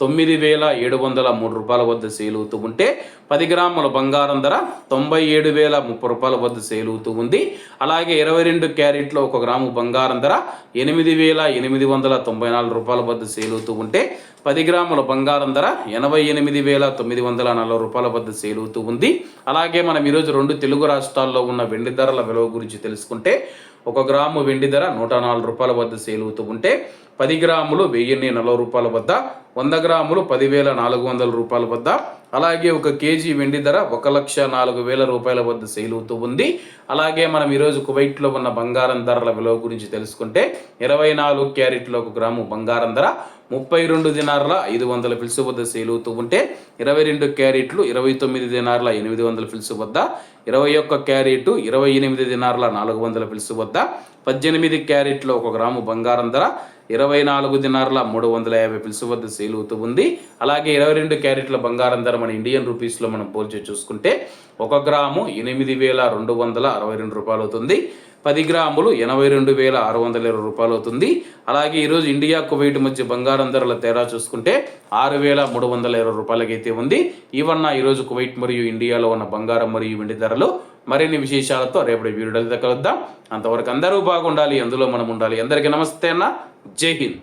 తొమ్మిది వేల ఏడు వందల మూడు రూపాయల వద్ద సేల్ అవుతూ ఉంటే పది గ్రాముల బంగారం ధర తొంభై ఏడు వేల ముప్పై రూపాయల వద్ద సేల్ అవుతూ ఉంది. అలాగే ఇరవై రెండు క్యారెట్లో ఒక గ్రాము బంగారం ధర ఎనిమిది వేల ఎనిమిది వందల తొంభై నాలుగు రూపాయల వద్ద సేల్ అవుతూ ఉంటే పది గ్రాముల బంగారం ధర ఎనభై ఎనిమిది వేల తొమ్మిది వందల నలభై రూపాయల వద్ద సేల్ అవుతూ ఉంది. అలాగే మనం ఈరోజు రెండు తెలుగు రాష్ట్రాల్లో ఉన్న వెండి ధరల విలువ గురించి తెలుసుకుంటే ఒక గ్రాము వెండి ధర నూట నాలుగు రూపాయల వద్ద సేల్ అవుతూ ఉంటే పది గ్రాములు వెయ్యిన్ని నలభై రూపాయల వద్ద వంద గ్రాములు పదివేల నాలుగు వందల రూపాయల వద్ద అలాగే ఒక కేజీ వెండి ధర ఒక లక్ష నాలుగు వేల రూపాయల వద్ద సేల్ అవుతూ ఉంది. అలాగే మనం ఈరోజు కువైట్లో ఉన్న బంగారం ధరల విలువ గురించి తెలుసుకుంటే ఇరవై నాలుగు క్యారెట్లు ఒక గ్రాము బంగారం ధర ముప్పై రెండు దినార్ల ఐదు వందల ఫిల్సు వద్ద సేల్ అవుతూ ఉంటే ఇరవై రెండు క్యారెట్లు ఇరవై తొమ్మిది దినార్ల ఎనిమిది వందల ఫిల్సు వద్ద ఇరవై ఒక్క క్యారెట్ ఇరవై ఎనిమిది దినార్ల నాలుగు వందల ఫిల్సు వద్ద పద్దెనిమిది క్యారెట్లు ఒక గ్రాము బంగారం ధర ఇరవై నాలుగు దినార్ల మూడు వందల యాభై పిలుసు వద్ద సేల్ అవుతూ ఉంది. అలాగే ఇరవై రెండు క్యారెట్ల బంగారం ధర మన ఇండియన్ రూపీస్లో మనం పోల్చి చూసుకుంటే ఒక గ్రాము ఎనిమిది వేల రెండు వందల అరవై రెండు రూపాయలు అవుతుంది. పది గ్రాములు ఎనభై రెండు వేల ఆరు వందల ఇరవై రూపాయలు అవుతుంది. అలాగే ఈరోజు ఇండియా కువైట్ మధ్య బంగారం ధరల తేడా చూసుకుంటే ఆరు వేల మూడు వందల ఇరవై రూపాయలకైతే ఉంది. ఈవన్న ఈరోజు కువైట్ మరియు ఇండియాలో ఉన్న బంగారం మరియు వెండి ధరలు మరిన్ని విశేషాలతో రేపటి వీడియోలో కలుద్దాం. అంతవరకు అందరూ బాగుండాలి అందులో మనం ఉండాలి. అందరికీ నమస్తే అన్న. జై హింద్.